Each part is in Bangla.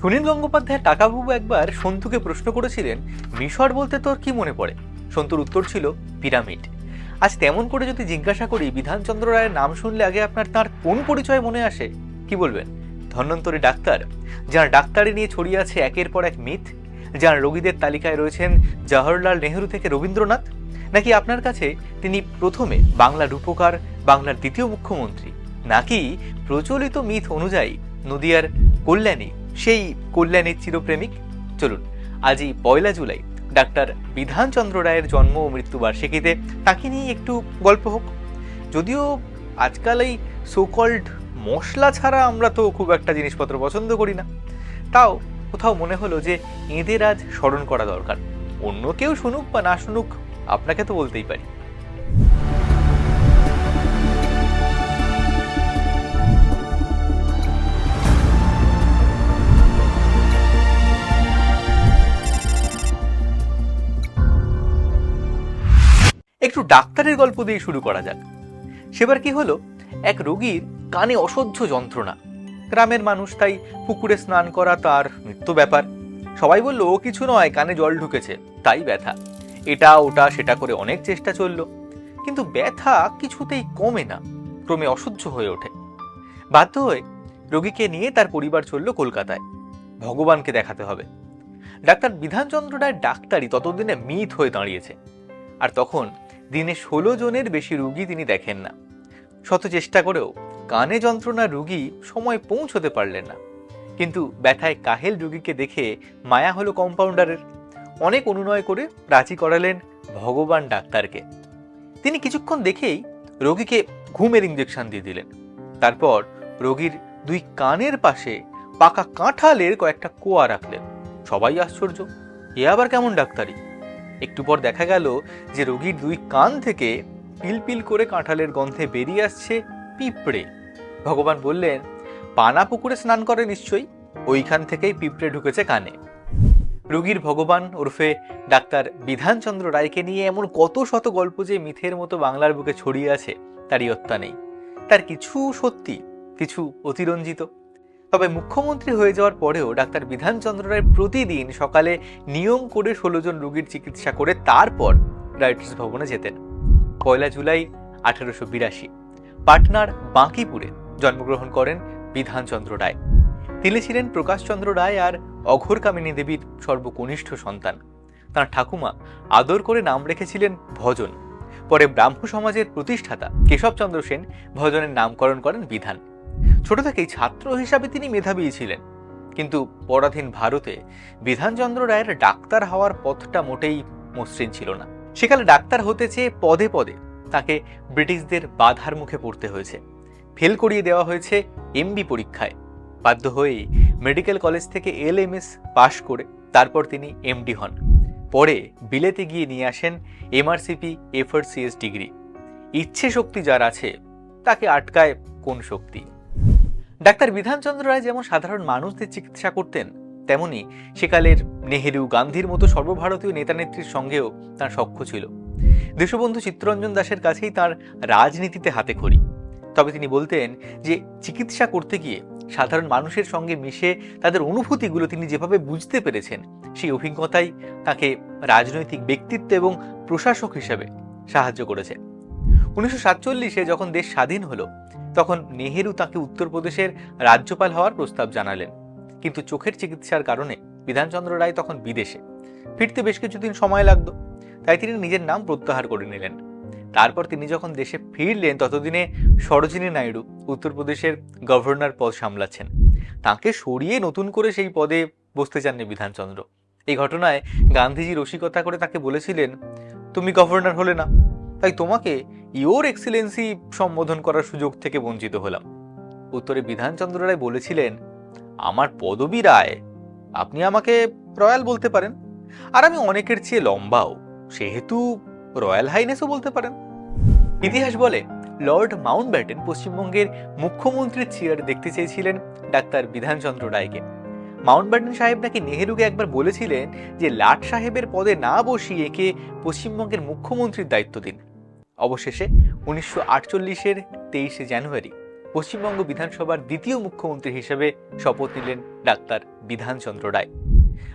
সুনীল গঙ্গোপাধ্যায় টাকাবাবু একবার সন্তুকে প্রশ্ন করেছিলেন, মিশর বলতে তোর কি মনে পড়ে? সন্তুর উত্তর ছিল, পিরামিড। আজ তেমন করে যদি জিজ্ঞাসা করি, বিধানচন্দ্র রায়ের নাম শুনলে আগে আপনার তার কোন পরিচয় মনে আসে? কি বলবেন? ধন্বন্তরী ডাক্তার, যার ডাক্তারি নিয়ে ছড়িয়ে আছে একের পর এক মিথ, যার রোগীদের তালিকায় রয়েছেন জওহরলাল নেহরু থেকে রবীন্দ্রনাথ, নাকি আপনার কাছে তিনি প্রথমে বাংলার রূপকার, বাংলার দ্বিতীয় মুখ্যমন্ত্রী? নাকি প্রচলিত মিথ অনুযায়ী নদিয়ার কল্যাণী সেই কল্যাণের চিরপ্রেমিক। চলুন, আজই পয়লা জুলাই, ডাক্তার বিধানচন্দ্র রায়ের জন্ম ও মৃত্যুবার্ষিকীতে তাকে নিয়ে একটু গল্প হোক। যদিও আজকাল এই সোকল্ড মশলা ছাড়া আমরা তো খুব একটা জিনিসপত্র পছন্দ করি না। তাও কোথাও মনে হলো যে এদের আজ স্মরণ করা দরকার। অন্য কেউ শুনুক বা না শুনুক, আপনাকে তো বলতেই পারি। একটু ডাক্তারের গল্প দিয়ে শুরু করা যাক। সেবার কি হলো? এক রোগীর কানে অসহ্য যন্ত্রণা। গ্রামের মানুষ তাই পুকুরে স্নান করা তার মৃত্যু ব্যাপার। সবাই বলল, ও কিছু নয়, কানে জল ঢুকেছে। তাই ব্যথা। এটা, ওটা, সেটা করে অনেক চেষ্টা চলল। কিন্তু ব্যথা কিছুতেই কমে না, ক্রমে অসহ্য হয়ে ওঠে। বাধ্য হয়ে রোগীকে নিয়ে তার পরিবার চলল কলকাতায়। ভগবানকে দেখাতে হবে। ডাক্তার বিধানচন্দ্র রায়ের ডাক্তারি ততদিনে মিথ হয়ে দাঁড়িয়েছে। আর তখন দিনে ষোলো জনের বেশি রুগী তিনি দেখেন না। শত চেষ্টা করেও কানে যন্ত্রণা রুগী সময় পৌঁছতে পারলেন না। কিন্তু ব্যথায় কাহেল রুগীকে দেখে মায়া হলো কম্পাউন্ডারের। অনেক অনুনয় করে রাজি করালেন ভগবান ডাক্তারকে। তিনি কিছুক্ষণ দেখেই রোগীকে ঘুমের ইঞ্জেকশন দিয়ে দিলেন। তারপর রোগীর দুই কানের পাশে পাকা কাঁঠালের কয়েকটা কোয়া রাখলেন। সবাই আশ্চর্য, এ আবার কেমন ডাক্তারি? একটু পর দেখা গেল যে রোগীর দুই কান থেকে পিলপিল করে কাঁঠালের গন্ধে বেরিয়ে আসছে পিঁপড়ে। ভগবান বললেন পানা পুকুরে স্নান করে নিশ্চয়ই? ওইখান থেকেই পিঁপড়ে ঢুকেছে কানে। রোগীর ভগবান ওরফে ডাক্তার বিধানচন্দ্র রায়কে নিয়ে এমন কত শত গল্প যে মিথের মতো বাংলার বুকে ছড়িয়ে আছে তার ইয়ত্তা নেই। তার কিছু সত্যি, কিছু অতিরঞ্জিত। তবে মুখ্যমন্ত্রী হয়ে যাওয়ার পরেও ডাক্তার বিধানচন্দ্র রায় প্রতিদিন সকালে নিয়ম করে ষোলো জন রোগীর চিকিৎসা করে তারপর রাইটার্স ভবনে যেতেন। পয়লা জুলাই আঠেরোশো বিরাশি, পাটনার বাঁকিপুরে জন্মগ্রহণ করেন বিধানচন্দ্র রায়। তিনি ছিলেন প্রকাশচন্দ্র রায় আর অঘোরকামিনী দেবীর সর্বকনিষ্ঠ সন্তান। তাঁর ঠাকুমা আদর করে নাম রেখেছিলেন ভজন। পরে ব্রাহ্ম সমাজের প্রতিষ্ঠাতা কেশবচন্দ্র সেন ভজনের নামকরণ করেন বিধান। ছোট থেকেই ছাত্র হিসাবে তিনি মেধাবী ছিলেন। কিন্তু পরাধীন ভারতে বিধানচন্দ্র রায়ের ডাক্তার হওয়ার পথটা মোটেই মসৃণ ছিল না। সেকালে ডাক্তার হতে চেয়ে পদে পদে তাকে ব্রিটিশদের বাধার মুখে পড়তে হয়েছে। ফেল করিয়ে দেওয়া হয়েছে এমবি পরীক্ষায়। বাধ্য হয়েই মেডিকেল কলেজ থেকে এল এম এস পাশ করে তারপর তিনি এমডি হন। পরে বিলেতে গিয়ে নিয়ে আসেন এমআরসিপি এফআর সিএস ডিগ্রি। ইচ্ছে শক্তি যার আছে তাকে আটকায় কোন শক্তি? ডাক্তার বিধানচন্দ্র রায় যেমন সাধারণ মানুষদের চিকিৎসা করতেন, তেমনি সেকালের নেহেরু গান্ধীর মতো সর্বভারতীয় নেতানেত্রীর সঙ্গেও তার সখ্য ছিল। দেশবন্ধু চিত্তরঞ্জন দাসের কাছেই তার রাজনীতিতে হাতে খড়ি। তবে তিনি বলতেন যে, চিকিৎসা করতে গিয়ে সাধারণ মানুষের সঙ্গে মিশে তাদের অনুভূতিগুলো তিনি যেভাবে বুঝতে পেরেছেন, সেই অভিজ্ঞতাই তাকে রাজনৈতিক ব্যক্তিত্ব এবং প্রশাসক হিসেবে সাহায্য করেছে। উনিশশো যখন দেশ স্বাধীন হলো, তখন নেহেরু তাকে উত্তরপ্রদেশের রাজ্যপাল হওয়ার প্রস্তাব জানালেন। কিন্তু চোখের চিকিৎসার কারণে বিধানচন্দ্র রায় তখন বিদেশে। ফিরতে বেশ কিছুদিন সময় লাগতো, তাই তিনি নিজের নাম প্রত্যাহার করে নিলেন। তারপর তিনি যখন দেশে ফিরলেন, ততদিনে সরোজিনী নাইডু উত্তরপ্রদেশের গভর্নর পদ সামলাচ্ছেন। তাকে সরিয়ে নতুন করে সেই পদে বসতে চাননি বিধানচন্দ্র। এই ঘটনায় গান্ধীজি রসিকতা করে তাকে বলেছিলেন, তুমি গভর্নর হলে না, তাই তোমাকে ইওর এক্সিলেন্সি সম্বোধন করার সুযোগ থেকে বঞ্চিত হলাম। উত্তরে বিধানচন্দ্র রায় বলেছিলেন, আমার পদবী রায়, আপনি আমাকে রয়্যাল বলতে পারেন। আর আমি অনেকের চেয়ে লম্বাও, সেহেতু রয়্যাল হাইনেসও বলতে পারেন। ইতিহাস বলে, লর্ড মাউন্ট ব্যাটেন পশ্চিমবঙ্গের মুখ্যমন্ত্রীর চেয়ার দেখতে চেয়েছিলেন ডাক্তার বিধানচন্দ্র রায়কে। মাউন্ট ব্যাটেন সাহেব নাকি নেহেরুকে একবার বলেছিলেন যে, লাট সাহেবের পদে না বসিয়ে একে পশ্চিমবঙ্গের মুখ্যমন্ত্রীর দায়িত্ব দিন। অবশেষে উনিশশো আটচল্লিশের তেইশে জানুয়ারি পশ্চিমবঙ্গ বিধানসভার দ্বিতীয় মুখ্যমন্ত্রী হিসেবে শপথ নিলেন ডাক্তার বিধানচন্দ্র রায়।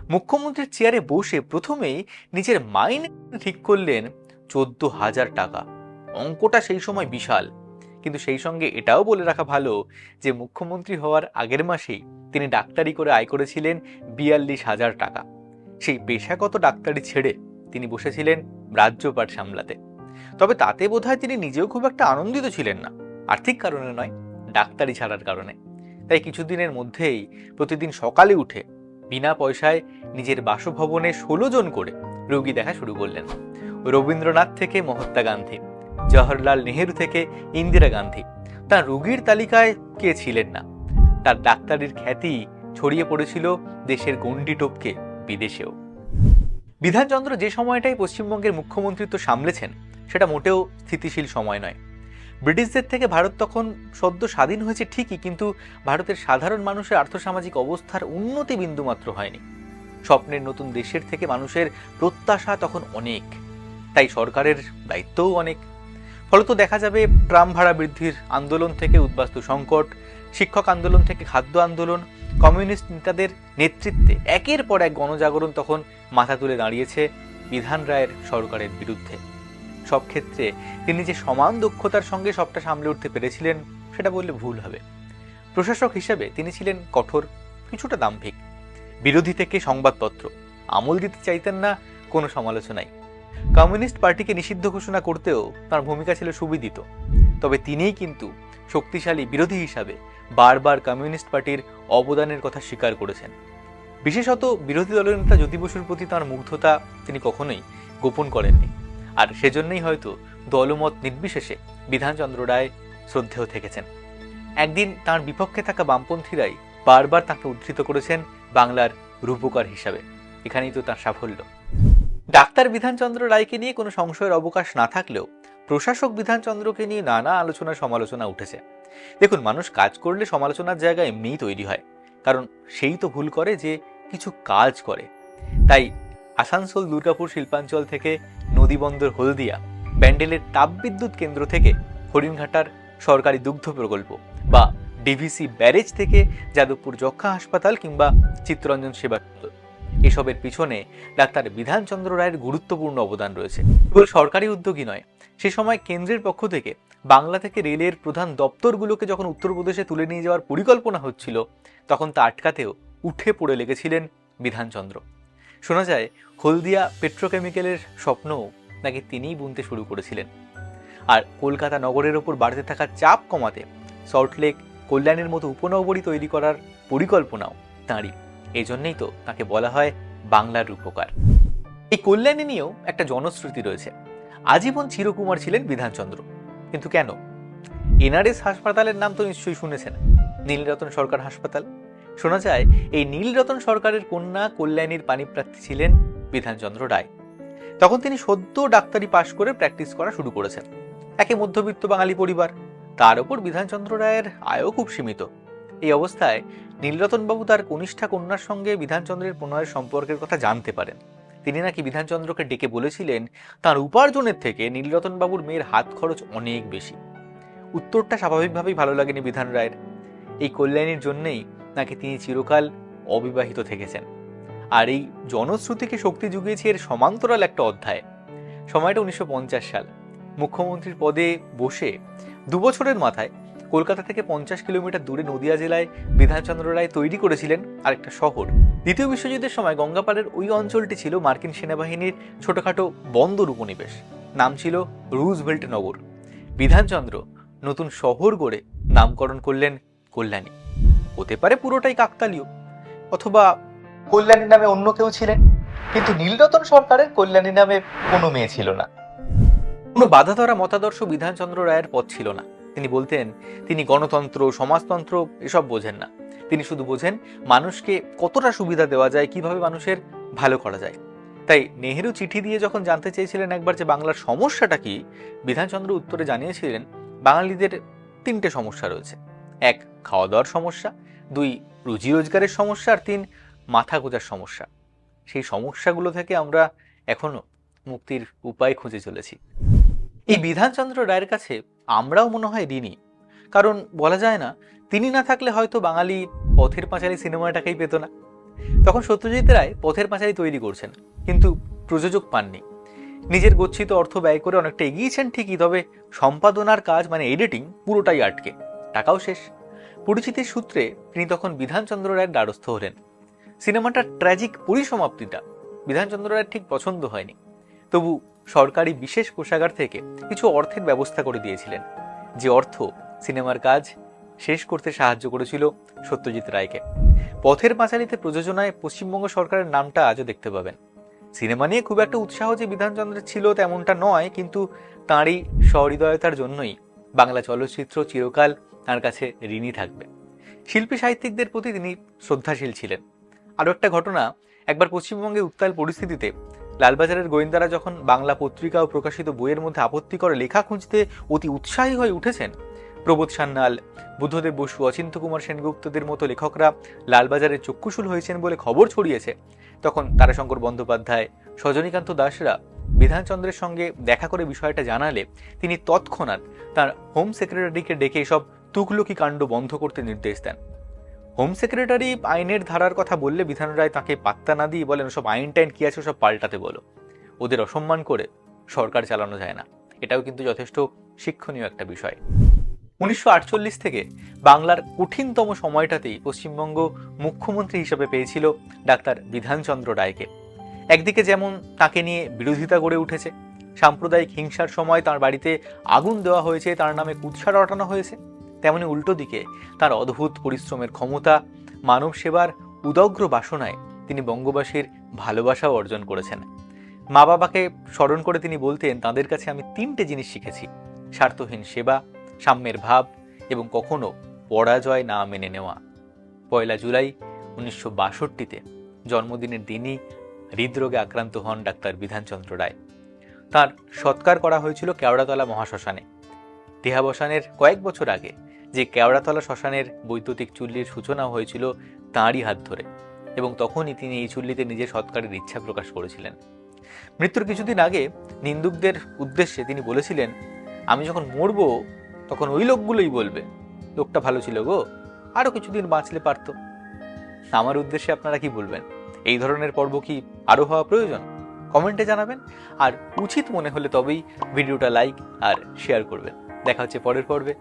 মুখ্যমন্ত্রীর চেয়ারে বসে প্রথমেই নিজের মাইনে ঠিক করলেন চোদ্দ হাজার টাকা। অঙ্কটা সেই সময় বিশাল। কিন্তু সেই সঙ্গে এটাও বলে রাখা ভালো যে মুখ্যমন্ত্রী হওয়ার আগের মাসেই তিনি ডাক্তারি করে আয় করেছিলেন বিয়াল্লিশ হাজার টাকা। সেই পেশাগত ডাক্তারি ছেড়ে তিনি বসেছিলেন রাজ্যপাট সামলাতে। তবে তাতে বোধহয় তিনি নিজেও খুব একটা আনন্দিত ছিলেন না। আর্থিক কারণে নয়, ডাক্তারি ছাড়ার কারণে। তাই কিছুদিনের মধ্যেই প্রতিদিন সকালে উঠে বিনা পয়সায় নিজের বাসভবনে ষোলো জন করে রোগী দেখা শুরু করলেন। রবীন্দ্রনাথ থেকে মহাত্মা গান্ধী, জওহরলাল নেহেরু থেকে ইন্দিরা গান্ধী। তার রোগীর তালিকায় কে ছিলেন না? তার ডাক্তারির খ্যাতি ছড়িয়ে পড়েছিল দেশের গণ্ডি টপকে বিদেশেও। বিধানচন্দ্র যে সময়টাই পশ্চিমবঙ্গের মুখ্যমন্ত্রিত্ব সামলেছেন সেটা মোটেও স্থিতিশীল সময় নয়। ব্রিটিশদের থেকে ভারত তখন সদ্য স্বাধীন হয়েছে ঠিকই, কিন্তু ভারতের সাধারণ মানুষের আর্থসামাজিক অবস্থার উন্নতি বিন্দুমাত্র হয়নি। স্বপ্নের নতুন দেশের থেকে মানুষের প্রত্যাশা তখন অনেক, তাই সরকারের দায়িত্বও অনেক। ফলত দেখা যাবে ট্রাম ভাড়া বৃদ্ধির আন্দোলন থেকে উদ্বাস্তু সংকট, শিক্ষক আন্দোলন থেকে খাদ্য আন্দোলন, কমিউনিস্ট নেতাদের নেতৃত্বে একের পর এক গণজাগরণ তখন মাথা তুলে দাঁড়িয়েছে বিধান রায়ের সরকারের বিরুদ্ধে। সব ক্ষেত্রে তিনি যে সমান দক্ষতার সঙ্গে সবটা সামলে উঠতে পেরেছিলেন, সেটা বললে ভুল হবে। প্রশাসক হিসেবে তিনি ছিলেন কঠোর, কিছুটা দাম্ভিক। বিরোধী থেকে সংবাদপত্র। আমল দিতে চাইতেন না, কোনো সমালোচনায় কমিউনিস্ট পার্টিকে নিষিদ্ধ ঘোষণা করতেও তার ভূমিকা ছিল সুবিদিত। তবে তিনিই কিন্তু শক্তিশালী বিরোধী হিসাবে বারবার কমিউনিস্ট পার্টির অবদানের কথা স্বীকার করেছেন। বিশেষত বিরোধী দলের নেতা জ্যোতি বসুর প্রতি তাঁর মুগ্ধতা তিনি কখনোই গোপন করেননি। আর সেজন্যই হয়তো দলমত নির্বিশেষে বিধানচন্দ্র রায় শ্রদ্ধেয় থেকেছেন। একদিন তার বিপক্ষে থাকা বামপন্থীরাই বারবার তাকে উদ্ধৃত করেছেন বাংলার রূপকার হিসাবে। এখানেই তো তার সাফল্য। ডাক্তার বিধানচন্দ্র রায়কে নিয়ে কোনো সংশয়ের অবকাশ না থাকলেও প্রশাসক বিধানচন্দ্রকে নিয়ে নানা আলোচনা সমালোচনা উঠেছে। দেখুন, মানুষ কাজ করলে সমালোচনার জায়গা এমনিই তৈরি হয়, কারণ সেই তো ভুল করে যে কিছু কাজ করে। তাই আসানসোল, দুর্গাপুর শিল্পাঞ্চল থেকে নদীবন্দর হলদিয়া, ব্যান্ডেলের তাপবিদ্যুৎ কেন্দ্র থেকে হরিণঘাটার সরকারি দুগ্ধ প্রকল্প বা ডিভিসি ব্যারেজ থেকে যাদবপুর যক্ষা হাসপাতাল কিংবা চিত্তরঞ্জন সেবা কেন্দ্র। এসবের পিছনে ডাক্তার বিধানচন্দ্র রায়ের গুরুত্বপূর্ণ অবদান রয়েছে কেবল সরকারি উদ্যোগী নয়, সে সময় কেন্দ্রের পক্ষ থেকে বাংলা থেকে রেলের প্রধান দপ্তরগুলোকে যখন উত্তরপ্রদেশে তুলে নিয়ে যাওয়ার পরিকল্পনা হচ্ছিল, তখন তা আটকাতেও উঠে পড়ে লেগেছিলেন বিধানচন্দ্র শোনা যায়, হলদিয়া পেট্রোকেমিক্যালের স্বপ্নও নাকি তিনিই বুনতে শুরু করেছিলেন। আর কলকাতা নগরের ওপর বাড়তে থাকা চাপ কমাতে সল্টলেক কল্যাণের মতো উপনগরী তৈরি করার পরিকল্পনাও তাঁরই। এই জন্যই তো তাকে বলা হয় বাংলার রূপকার। এই কল্যাণী নিয়েও একটা জনশ্রুতি রয়েছে। আজীবন চিরকুমার ছিলেন বিধানচন্দ্র। কিন্তু কেন? এনআরএস হাসপাতালের নাম তো নিশ্চয়ই শুনেছেন। নীলরতন সরকার হাসপাতাল। শোনা যায়, এই নীলরতন সরকারের কন্যা কল্যাণীর পানিপ্রার্থী ছিলেন বিধানচন্দ্র রায়। তখন তিনি সদ্য ডাক্তারি পাশ করে প্র্যাকটিস করা শুরু করেছেন। একে মধ্যবিত্ত বাঙালি পরিবার। তার উপর বিধানচন্দ্র রায়ের আয়ও খুব সীমিত। এই অবস্থায় নীলরতনবাবু তার কনিষ্ঠা কন্যার সঙ্গে বিধানচন্দ্রের প্রণয়ের সম্পর্কের কথা জানতে পারেন। তিনি নাকি বিধানচন্দ্রকে ডেকে বলেছিলেন, তার উপার্জনের থেকে নীলরতনবাবুর মেয়ের হাত খরচ অনেক বেশি। উত্তরটা স্বাভাবিকভাবেই ভালো লাগেনি বিধান রায়ের। এই কল্যাণীর জন্যেই নাকি তিনি চিরকাল অবিবাহিত থেকেছেন? আর এই জনশ্রুতিকে শক্তি জুগিয়েছে এর সমান্তরাল একটা অধ্যায়। সময়টা উনিশশো পঞ্চাশ সাল। মুখ্যমন্ত্রীর পদে বসে দু বছরের মাথায় কলকাতা থেকে পঞ্চাশ কিলোমিটার দূরে নদিয়া জেলায় বিধানচন্দ্র রায় তৈরি করেছিলেন আরেকটা শহর। দ্বিতীয় বিশ্বযুদ্ধের সময় গঙ্গাপাড়ের ওই অঞ্চলটি ছিল মার্কিন সেনাবাহিনীর ছোটখাটো বন্দর উপনিবেশ নাম ছিল রুজভেল্ট নগর। বিধানচন্দ্র নতুন শহর গড়ে নামকরণ করলেন কল্যাণী। হতে পারে পুরোটাই কাকতালীয়। অথবা কল্যাণী নামে অন্য কেউ ছিলেন কিন্তু নীলরতন সরকারের কল্যাণী নামে কোনো মেয়ে ছিল না। কোনো বাধা ধরা মতাদর্শ বিধানচন্দ্র রায়ের পথ ছিল না। তিনি বলতেন তিনি গণতন্ত্র সমাজতন্ত্র এসব বোঝেন না। তিনি শুধু বোঝেন মানুষকে কতটা সুবিধা দেওয়া যায় কীভাবে মানুষের ভালো করা যায়। তাই নেহেরু চিঠি দিয়ে যখন জানতে চেয়েছিলেন একবার যে বাংলার সমস্যাটা কি বিধানচন্দ্র উত্তরে জানিয়েছিলেন বাঙালিদের তিনটে সমস্যা রয়েছে। এক খাওয়া দাওয়ার সমস্যা, দুই রুজি রোজগারের সমস্যা, আর তিন, মাথা গোজার সমস্যা। সেই সমস্যাগুলো থেকে আমরা এখনও মুক্তির উপায় খুঁজে চলেছি। এই বিধানচন্দ্র রায়ের কাছে আমরাও মনে হয় ঋণী। কারণ বলা যায় না, তিনি না থাকলে হয়তো বাঙালি পথের পাঁচালী সিনেমাটাকেই পেত না। তখন সত্যজিৎ রায় পথের পাঁচালী তৈরি করছেন, কিন্তু প্রযোজক পাননি। নিজের গচ্ছিত অর্থ ব্যয় করে অনেকটা এগিয়েছেন ঠিকই, তবে সম্পাদনার কাজ মানে এডিটিং পুরোটাই আটকে। টাকাও শেষ। পরিচিতির সূত্রে তিনি তখন বিধানচন্দ্র রায়ের দ্বারস্থ হলেন। সিনেমাটার ট্র্যাজিক পরিসমাপ্তিটা বিধানচন্দ্র রায়ের ঠিক পছন্দ হয়নি। তবু সরকারি বিশেষ কোষাগার থেকে কিছু অর্থের ব্যবস্থা করে দিয়েছিলেন। যে অর্থ সিনেমার কাজ শেষ করতে সাহায্য করেছিল সত্যজিৎ রায়কে। পথের পাঁচালীতে প্রযোজনায় পশ্চিমবঙ্গ সরকারের নামটা আজও দেখতে পাবেন। সিনেমা নিয়ে খুব একটা উৎসাহ যে বিধানচন্দ্রের ছিল তেমনটা নয়, কিন্তু তাঁরই সহৃদয়তার জন্যই বাংলা চলচ্চিত্র চিরকাল তার কাছে ঋণী থাকবে। শিল্পী সাহিত্যিকদের প্রতি তিনি শ্রদ্ধাশীল ছিলেন। আরও একটা ঘটনা, একবার পশ্চিমবঙ্গের উত্তাল পরিস্থিতিতে লালবাজারের গোয়েন্দারা যখন বাংলা পত্রিকা ও প্রকাশিত বইয়ের মধ্যে আপত্তি করে লেখা খুঁজতে অতি উৎসাহী হয়ে উঠেছেন, প্রবোধ সান্যাল, বুদ্ধদেব বসু অচিন্ত কুমার সেনগুপ্তদের মতো লেখকরা লালবাজারে চক্ষুশূল হয়েছেন বলে খবর ছড়িয়েছে। তখন তারাশঙ্কর বন্দ্যোপাধ্যায়, সজনীকান্ত দাসরা বিধানচন্দ্রের সঙ্গে দেখা করে বিষয়টা জানালে তিনি তৎক্ষণাৎ তার হোম সেক্রেটারিকে ডেকে এসব তুকলকি কাণ্ড বন্ধ করতে নির্দেশ দেন। হোম সেক্রেটারি আইনের ধারার কথা বললে বিধান রায় তাকে পাত্তা না দিয়ে বলেন সব আইন টাইন কি আছে সব পাল্টাতে বলো। ওদের অসম্মান করে সরকার চালানো যায় না। এটাও কিন্তু যথেষ্ট শিক্ষণীয় একটা বিষয়। উনিশশো আটচল্লিশ থেকে বাংলার কঠিনতম সময়টাতেই পশ্চিমবঙ্গ মুখ্যমন্ত্রী হিসেবে পেয়েছিল ডাক্তার বিধানচন্দ্র রায়কে। একদিকে যেমন তাকে নিয়ে বিরোধিতা গড়ে উঠেছে, সাম্প্রদায়িক হিংসার সময় তার বাড়িতে আগুন দেওয়া হয়েছে, তার নামে কুৎসা রটানো হয়েছে তেমনি উল্টো দিকে তার অদ্ভুত পরিশ্রমের ক্ষমতা, মানব সেবার উদগ্র বাসনায় তিনি বঙ্গবাসীর ভালোবাসাও অর্জন করেছেন। মা বাবাকে স্মরণ করে তিনি বলতেন, তাদের কাছে আমি তিনটে জিনিস শিখেছি, স্বার্থহীন সেবা, সাম্যের ভাব এবং কখনো পরাজয় না মেনে নেওয়া। পয়লা জুলাই উনিশশো বাষট্টিতে জন্মদিনের দিনই হৃদরোগে আক্রান্ত হন ডাক্তার বিধানচন্দ্র রায়। তার সৎকার করা হয়েছিল কেওড়াতলা মহাশ্মশানে। দেহাবসানের কয়েক বছর আগে যে কেওড়াতলা শ্মশানের বৈদ্যুতিক চুল্লির সূচনা হয়েছিল তাঁরই হাত ধরে এবং তখনই তিনি এই চুল্লিতে নিজের সৎকারের ইচ্ছা প্রকাশ করেছিলেন। মৃত্যুর কিছুদিন আগে নিন্দুকদের উদ্দেশ্যে তিনি বলেছিলেন, আমি যখন মরব, তখন ওই লোকগুলোই বলবে, লোকটা ভালো ছিল গো আরও কিছুদিন বাঁচলে পারত। আমার উদ্দেশ্যে আপনারা কি বলবেন? এই ধরনের পর্ব কি আরও হওয়া প্রয়োজন? কমেন্টে জানাবেন। আর উচিত মনে হলে তবেই ভিডিওটা লাইক আর শেয়ার করবেন। দেখা হচ্ছে পরের পর্বে।